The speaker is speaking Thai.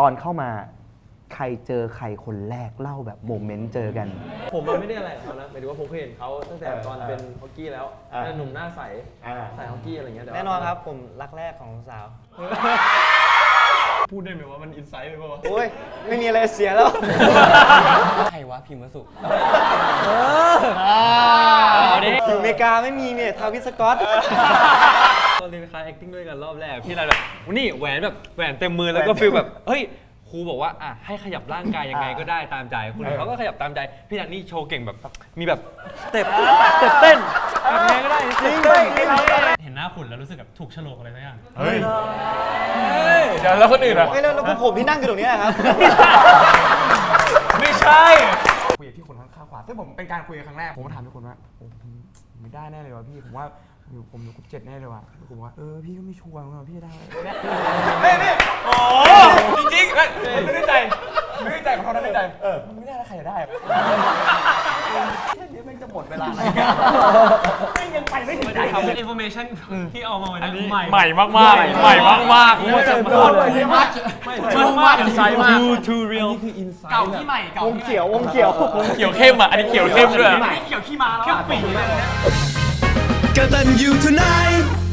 ตอนเข้ามาใครเจอใครคนแรกเล่าแบบโมเมนต์เจอกัน ผมมันไม่ได้อะไรกับเขานะหมายถึงว่าผมเคยเห็นเขาตั้งแต่เออตอนเป็นฮอกกี้แล้วอ่า หนุ่มหน้าใสอ่าใส่ฮอกกี้อะไรเงี้ยต่ว่าแน่นอนครับผมรักแรกของสาว พูดได้ไหมว่ามันอินไซต์ไปป่าวะ โอ้ย ไม่มีอะไรเสียแล้ว ใครวะพิมพ์วสุเอาดิ อยู่อเมริกาไม่มีเนี่ย ทาวิสสกอต ตอนเรียนคลาส acting ด้วยกันรอบแรกพี่นันแบบนี่แหวนแบบแหวนเต็มมือแล้วก็ฟีลแบบเฮ้ยครูบอกว่าอะให้ขยับร่างกายยังไงก็ได้ตามใจคุณเขาก็ขยับตามใจพี่นันนี่โชว์เก่งแบบมีแบบสเต็ปสเต็ปเต้นแบบไงก็ได้สเต็ปเต้นเห็นหน้าขุนแล้วรู้สึกแบบถูกโฉลกอะไรสักอย่างเฮ้ยเดี๋ยวแล้วคนอื่นอะไม่แล้วแล้วพวกผมที่นั่งอยู่ตรงเนี้ยครับไม่ใช่ ที่คนข้างขวาซึ่งผมเป็นการคุยกันครั้งแรก ผมก็ถามทุกคนว่าโอ้ผมผมไม่ได้แน่เลยว่ะพี่ ผมว่าอยู่ผมอยู่กรุ๊ปเจ็ดแน่เลยว่ะผมบอกว่าเออพี่ก็ไม่ชัวร์เหมือนกันว่าพี่จะได้อะไรจริงๆเฮ้ยไม่ได้ใจ ไม่ได้ใจของเขาไม่ได้ใจเออไม่ได้แล้วใครจะได้อะแค่นี้แม่งจะหมดเวลาอะไรกัน แม่งยังไปไม่ถึงไหนทำอินโฟเมชันที่เอามาวันนี้ใหม่ใหม่มากๆใหม่มากๆไม่เคยพูดเลยมากทูมากอินไซด์มาก too too real นี่คืออินไซด์เก่าที่ใหม่เก่าวงเขียววงเขียวเขียวเข้มอะอันนี้เขียวเข้มด้วยที่ใหม่เขียวขี้มาแล้วเข้มปีเลย กตันยูทูไนท์